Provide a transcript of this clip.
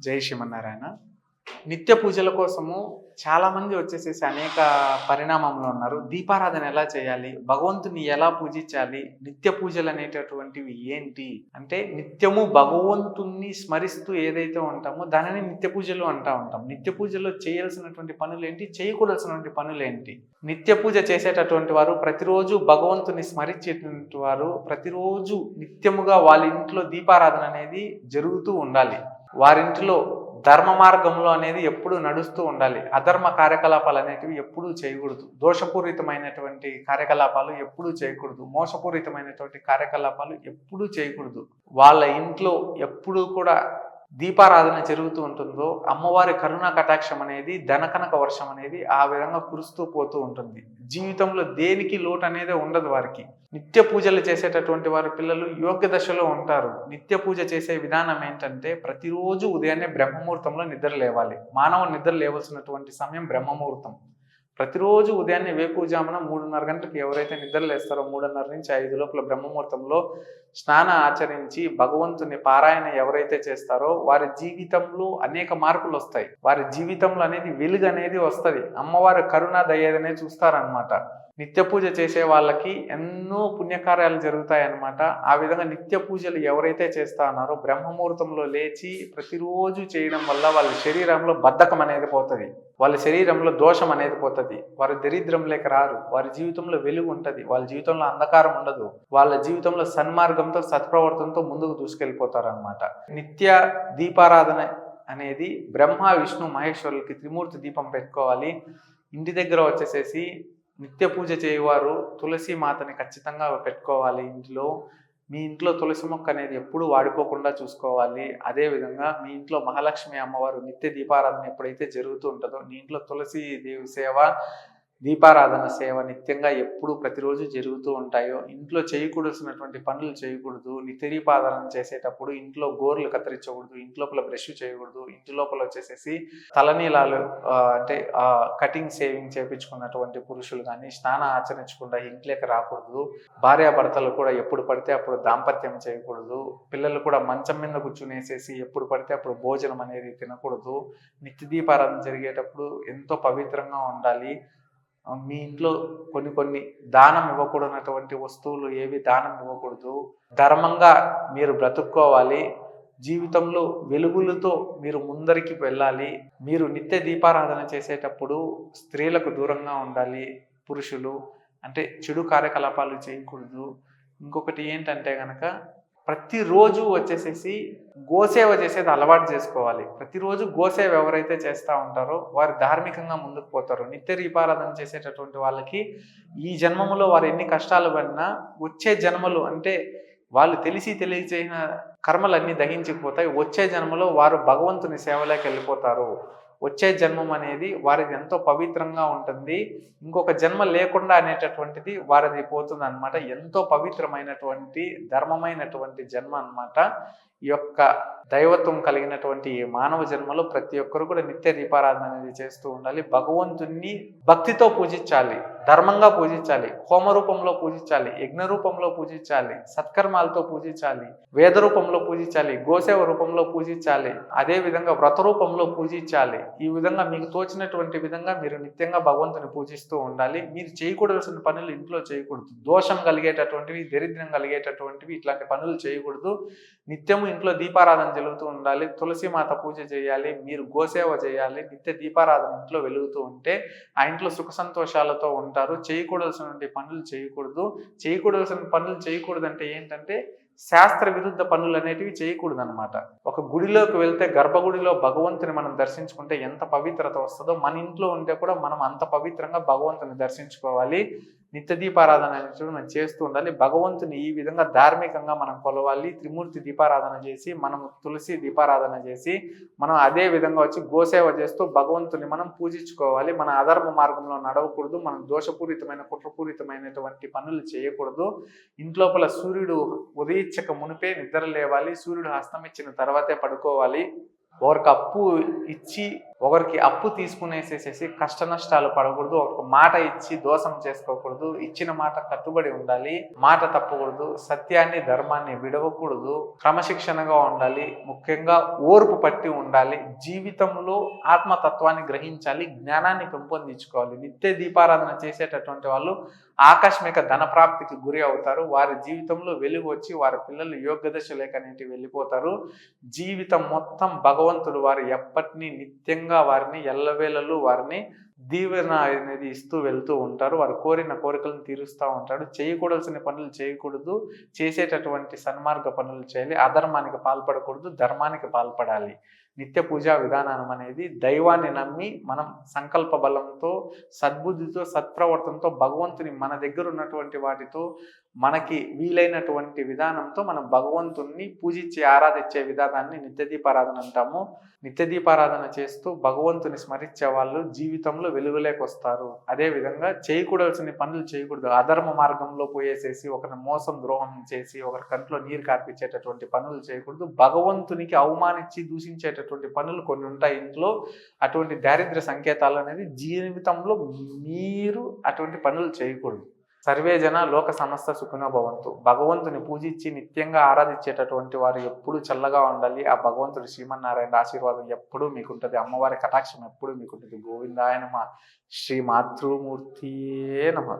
జై శ్రీమన్నారాయణ నిత్య పూజల కోసము చాలామంది వచ్చేసేసి అనేక పరిణామంలో ఉన్నారు. దీపారాధన ఎలా చేయాలి? భగవంతుని ఎలా పూజించాలి? నిత్య పూజలు అనేటటువంటివి ఏంటి? అంటే నిత్యము భగవంతుణ్ణి స్మరిస్తూ ఏదైతే ఉంటామో దానిని నిత్య పూజలు అంటా ఉంటాం. నిత్య పూజలో చేయాల్సినటువంటి పనులు ఏంటి? చేయకూడాల్సినటువంటి పనులు ఏంటి? నిత్య పూజ చేసేటటువంటి వారు ప్రతిరోజు భగవంతుని స్మరించేటువంటి వారు ప్రతిరోజు నిత్యముగా వాళ్ళ ఇంట్లో దీపారాధన అనేది జరుగుతూ ఉండాలి. వారింటిలో ధర్మ మార్గంలో అనేది ఎప్పుడు నడుస్తూ ఉండాలి. అధర్మ కార్యకలాపాలు అనేటివి ఎప్పుడూ చేయకూడదు. దోషపూరితమైనటువంటి కార్యకలాపాలు ఎప్పుడూ చేయకూడదు. మోసపూరితమైనటువంటి కార్యకలాపాలు ఎప్పుడూ చేయకూడదు. వాళ్ళ ఇంట్లో ఎప్పుడూ కూడా దీపారాధన జరుగుతూ ఉంటుందో అమ్మవారి కరుణా కటాక్షం అనేది ధనకనక వర్షం అనేది ఆ విధంగా కురుస్తూ పోతూ ఉంటుంది. జీవితంలో దేనికి లోటు అనేది ఉండదు వారికి. నిత్య పూజలు చేసేటటువంటి వారి పిల్లలు యోగ్య దశలో ఉంటారు. నిత్య పూజ చేసే విధానం ఏంటంటే ప్రతిరోజు ఉదయాన్నే బ్రహ్మముహూర్తంలో నిద్ర లేవాలి. మానవ నిద్ర లేవలసినటువంటి సమయం బ్రహ్మముహూర్తం. ప్రతిరోజు ఉదయాన్నే వేకువజామున మూడున్నర గంటలకు ఎవరైతే నిద్రలేస్తారో మూడున్నర నుంచి ఐదు లోపల బ్రహ్మముహూర్తంలో స్నాన ఆచరించి భగవంతుని పారాయణ ఎవరైతే చేస్తారో వారి జీవితంలో అనేక మార్పులు వస్తాయి. వారి జీవితంలో అనేది వెలుగు అనేది వస్తుంది. అమ్మవారి కరుణ దయ్యదనే చూస్తారనమాట నిత్య పూజ చేసే వాళ్ళకి ఎన్నో పుణ్యకార్యాలు జరుగుతాయి అన్నమాట ఆ విధంగా నిత్య పూజలు ఎవరైతే చేస్తా ఉన్నారో బ్రహ్మముహూర్తంలో లేచి ప్రతిరోజు చేయడం వల్ల వాళ్ళ శరీరంలో బద్ధకం అనేది పోతుంది. వాళ్ళ శరీరంలో దోషం అనేది పోతుంది. వారి దరిద్రం లేక రారు. వారి జీవితంలో వెలుగు ఉంటుంది. వాళ్ళ జీవితంలో అంధకారం ఉండదు. వాళ్ళ జీవితంలో సన్మార్గంతో సత్ప్రవర్తనతో ముందుకు దూసుకెళ్ళిపోతారు అనమాట నిత్య దీపారాధన అనేది బ్రహ్మ విష్ణు మహేశ్వరులకి త్రిమూర్తి దీపం పెట్టుకోవాలి. ఇంటి దగ్గర వచ్చేసేసి నిత్య పూజ చేయవారు తులసి మాతని ఖచ్చితంగా పెట్టుకోవాలి. ఇంట్లో మీ ఇంట్లో తులసి మొక్క అనేది ఎప్పుడు వాడిపోకుండా చూసుకోవాలి. అదేవిధంగా మీ ఇంట్లో మహాలక్ష్మి అమ్మవారు నిత్య దీపారాధన ఎప్పుడైతే జరుగుతూ ఉంటుందో మీ ఇంట్లో తులసి దేవి సేవ దీపారాధన సేవ నిత్యంగా ఎప్పుడు ప్రతిరోజు జరుగుతూ ఉంటాయో ఇంట్లో చేయకూడాల్సినటువంటి పనులు చేయకూడదు నిత్య చేసేటప్పుడు ఇంట్లో గోర్లు కత్తిరించకూడదు ఇంట్లోపల బ్రష్ చేయకూడదు ఇంటి లోపల వచ్చేసేసి తలనీలాలు అంటే కటింగ్ సేవింగ్ చేపించుకున్నటువంటి పురుషులు కానీ స్నాన ఆచరించకుండా ఇంట్లోకి రాకూడదు. భార్యాభర్తలు కూడా ఎప్పుడు పడితే అప్పుడు దాంపత్యం చేయకూడదు. పిల్లలు కూడా మంచం మీద కూర్చునేసేసి ఎప్పుడు పడితే అప్పుడు భోజనం అనేది తినకూడదు. నిత్య దీపారాధన జరిగేటప్పుడు ఎంతో పవిత్రంగా ఉండాలి. మీ ఇంట్లో కొన్ని కొన్ని దానం ఇవ్వకూడనటువంటి వస్తువులు ఏవి దానం ఇవ్వకూడదు. ధర్మంగా మీరు బ్రతుక్కోవాలి. జీవితంలో వెలుగులతో మీరు ముందరికి వెళ్ళాలి. మీరు నిత్య దీపారాధన చేసేటప్పుడు స్త్రీలకు దూరంగా ఉండాలి. పురుషులు అంటే చెడు కార్యకలాపాలు చేయకూడదు. ఇంకొకటి ఏంటంటే కనుక ప్రతిరోజు వచ్చేసేసి గోసేవ చేసేది అలవాటు చేసుకోవాలి. ప్రతిరోజు గోసేవ ఎవరైతే చేస్తూ ఉంటారో వారు ధార్మికంగా ముందుకు పోతారు. నిత్య దీపారాధన చేసేటటువంటి వాళ్ళకి ఈ జన్మములో వారు ఎన్ని కష్టాలు పడినా వచ్చే జన్మలు అంటే వాళ్ళు తెలిసి తెలియచేసిన కర్మలన్నీ దహించిపోతాయి. వచ్చే జన్మలో వారు భగవంతుని సేవలోకి వెళ్ళిపోతారు. వచ్చే జన్మం అనేది వారిది ఎంతో పవిత్రంగా ఉంటుంది. ఇంకొక జన్మ లేకుండా అనేటటువంటిది వారిది పోతుంది అనమాట ఎంతో పవిత్రమైనటువంటి ధర్మమైనటువంటి జన్మ అన్నమాట. ఈ యొక్క దైవత్వం కలిగినటువంటి ఈ మానవ జన్మలో ప్రతి ఒక్కరు కూడా నిత్య దీపారాధన అనేది చేస్తూ ఉండాలి. భగవంతుణ్ణి భక్తితో పూజించాలి. ధర్మంగా పూజించాలి హోమ రూపంలో పూజించాలి యజ్ఞ రూపంలో పూజించాలి సత్కర్మాలతో పూజించాలి వేద రూపంలో పూజించాలి గోసేవ రూపంలో పూజించాలి అదే విధంగా వ్రత రూపంలో పూజించాలి. ఈ విధంగా మీకు తోచినటువంటి విధంగా మీరు నిత్యంగా భగవంతుని పూజిస్తూ ఉండాలి. మీరు చేయకూడవలసిన పనులు ఇంట్లో చేయకూడదు. దోషం కలిగేటటువంటివి దరిద్రం కలిగేటటువంటివి ఇట్లాంటి పనులు చేయకూడదు. నిత్యము ఇంట్లో దీపారాధన జరుగుతూ ఉండాలి. తులసి మాత పూజ చేయాలి. మీరు గోసేవ చేయాలి. నిత్య దీపారాధన ఇంట్లో వెలుగుతూ ఉంటే ఆ ఇంట్లో సుఖ సంతోషాలతో ఉంటారు. చేయకూడవలసినటువంటి పనులు చేయకూడదు. చేయకూడాల్సిన పనులు చేయకూడదు అంటే ఏంటంటే శాస్త్ర విరుద్ధ పనులు అనేటివి చేయకూడదు అనమాట ఒక గుడిలోకి వెళ్తే గర్భగుడిలో భగవంతుని మనం దర్శించుకుంటే ఎంత పవిత్రత వస్తుందో మన ఇంట్లో ఉంటే కూడా మనం అంత పవిత్రంగా భగవంతుని దర్శించుకోవాలి. నిత్య దీపారాధన అనేటువంటి మనం చేస్తూ ఉండాలి. భగవంతుని ఈ విధంగా ధార్మికంగా మనం కొలవాలి. త్రిమూర్తి దీపారాధన చేసి మనం తులసి దీపారాధన చేసి మనం అదే విధంగా వచ్చి గోసేవ చేస్తూ భగవంతుని మనం పూజించుకోవాలి. మన అధర్మ మార్గంలో నడవకూడదు. మనం దోషపూరితమైన కుట్రపూరితమైనటువంటి పనులు చేయకూడదు. ఇంట్లోపల సూర్యుడు ఉదయించక మునిపే నిద్ర లేవాలి. సూర్యుడు హస్తమిచ్చిన తర్వాతే పడుకోవాలి. ఒకరికి అప్పు ఇచ్చి ఒకరికి అప్పు తీసుకునేసేసేసి కష్ట నష్టాలు పడకూడదు ఒక మాట ఇచ్చి దోషం చేసుకోకూడదు ఇచ్చిన మాట కట్టుబడి ఉండాలి మాట తప్పకూడదు సత్యాన్ని ధర్మాన్ని విడవకూడదు క్రమశిక్షణగా ఉండాలి ముఖ్యంగా ఓర్పు పట్టి ఉండాలి జీవితంలో ఆత్మతత్వాన్ని గ్రహించాలి జ్ఞానాన్ని పెంపొందించుకోవాలి. నిత్య దీపారాధన చేసేటటువంటి వాళ్ళు ఆకస్మిక ధన ప్రాప్తికి గురి అవుతారు వారి జీవితంలో వెలుగు వచ్చి వారి పిల్లలు యోగ్య దశ వెళ్ళిపోతారు. జీవితం మొత్తం భగవంతుడు వారు ఎప్పటినీ నిత్యంగా వారిని ఎల్లవేళలు వారిని దీవెన అనేది ఇస్తూ వెళ్తూ ఉంటారు. వారు కోరిన కోరికలను తీరుస్తూ ఉంటాడు. చేయకూడాల్సిన పనులు చేయకూడదు. చేసేటటువంటి సన్మార్గ పనులు చేయాలి. అధర్మానికి పాల్పడకూడదు. ధర్మానికి పాల్పడాలి. నిత్య పూజా విధానం అనేది దైవాన్ని నమ్మి మనం సంకల్ప బలంతో సద్బుద్ధితో సత్ప్రవర్తనతో భగవంతుని మన దగ్గర ఉన్నటువంటి వాటితో మనకి వీలైనటువంటి విధానంతో మనం భగవంతుణ్ణి పూజించి ఆరాధించే విధానాన్ని నిత్యదీపారాధన అంటాము. నిత్యదీపారాధన చేస్తూ భగవంతుని స్మరించే వాళ్ళు జీవితంలో వెలుగులేకొస్తారు అదేవిధంగా అదే విధంగా చేయకూడాల్సిన పనులు చేయకూడదు. అధర్మ మార్గంలో పోయేసేసి ఒకరిని మోసం ద్రోహం చేసి ఒకరి కంట్లో నీరు కార్పించేటటువంటి పనులు చేయకూడదు. భగవంతునికి అవమానించి దూషించేటటువంటి పనులు కొన్ని ఉంటాయి. ఇంట్లో అటువంటి దారిద్ర్య సంకేతాలు అనేది జీవితంలో మీరు అటువంటి పనులు చేయకూడదు. సర్వే జన లోక సమస్త సుఖినో భవంతు. భగవంతుని పూజించి నిత్యంగా ఆరాధించేటటువంటి వారు ఎప్పుడూ చల్లగా ఉండాలి. ఆ భగవంతుడు శ్రీమన్నారాయణ ఆశీర్వాదం ఎప్పుడూ మీకుంటుంది. అమ్మవారి కటాక్షం ఎప్పుడూ మీకుంటుంది. గోవిందాయనమ శ్రీ మాతృమూర్తియే నమ.